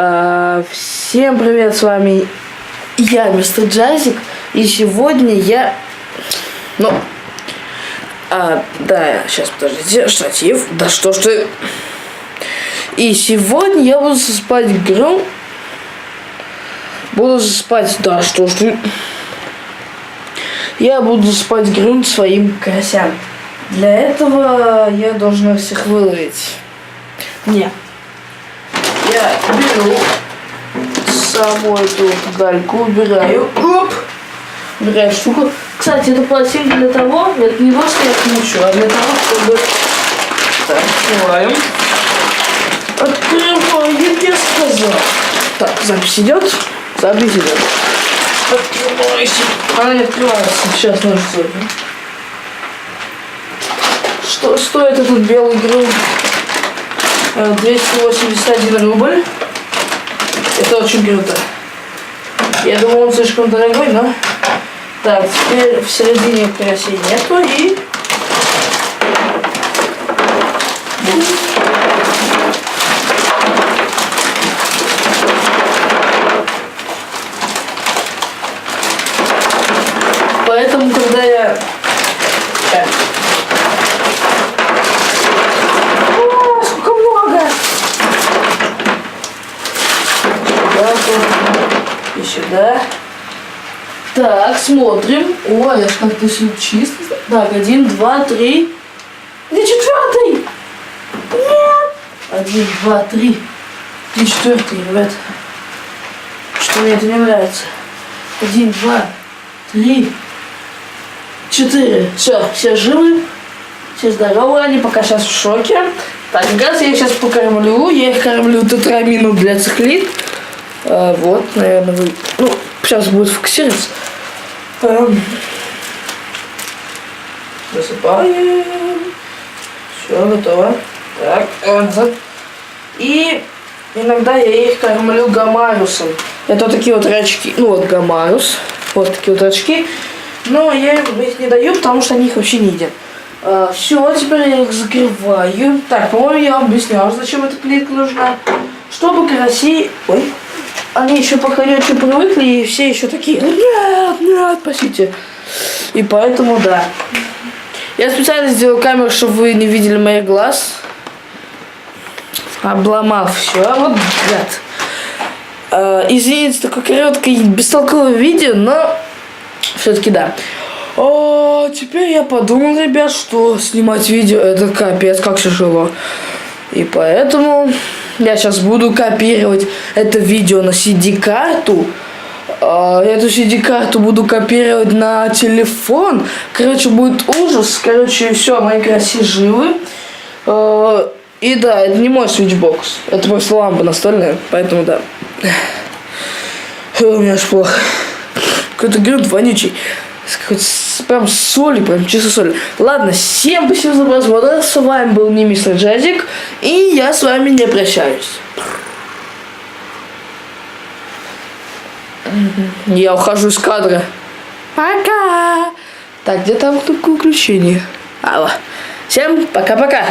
А, всем привет, с вами я, мистер Джазик, и сегодня я, ну, а, да, сейчас, подождите, штатив, да что ж ты, и сегодня я буду спать гром, буду спать, да что ж ты, я буду спать грунт своим карасям. Для этого я должен всех выловить. Не. Беру саму эту дальку, убираю. Оп! Убираю штуку. Кстати, это пластик для того, это не то, что я кручу, а для того, чтобы... Так, открываем. Открываем, я сказал. Так, запись идет? Запись идет. Открывайся. Она не открывается. Сейчас нож сделаем. Что стоит этот белый грунт? 281 рубль. Это очень круто. Я думал, он слишком дорогой, но... Так, теперь в середине карасей нету и... Поэтому, когда я... Так. О, сколько много! Сюда тоже. И сюда. Так, смотрим. Ой, аж как-то все чисто. Так, один, два, три. Где четвертый? Нет! Один, два, три. Где четвертый, ребят? Что мне это не нравится. Один, два, три, четыре. Все, все живы, все здоровы, они пока сейчас в шоке. Так, газ я сейчас покормлю, я их кормлю тетрамину для цихлит. А, вот, наверное, вы... Ну, сейчас будет фокусироваться. Эм. Засыпаем. Все, готово. Так, назад. И иногда я их кормлю гамарусом. Это вот такие вот рачки. Ну вот гамарус. Вот такие вот очки. Но я их не даю, потому что они их вообще не едят. А, все, теперь я их закрываю. Так, по-моему, я вам объяснял, зачем эта плитка нужна. Чтобы караси... Ой. Они еще пока не очень привыкли, и все еще такие, нет, нет, спасите. И поэтому, да. Я специально сделал камеру, чтобы вы не видели моих глаз. Обломал все. Вот гад. А, извините, такое короткое бестолковое видео, но все-таки да. О, теперь я подумал, ребят, что снимать видео это капец, как тяжело. И поэтому я сейчас буду копировать это видео на CD-карту. Эту CD-карту буду копировать на телефон. Короче, будет ужас. Короче, все, мои краси живы. А, и да, это не мой свитчбокс. Это просто лампа настольная, поэтому да. У меня аж плохо. Какой-то грунт вонючий. С, прям с солью, прям чисто соль. Ладно, всем спасибо за просмотр. С вами был не мистер Джазик. И я с вами не прощаюсь. Я ухожу из кадра. Пока. Так, где там включение? Алло. Всем пока-пока.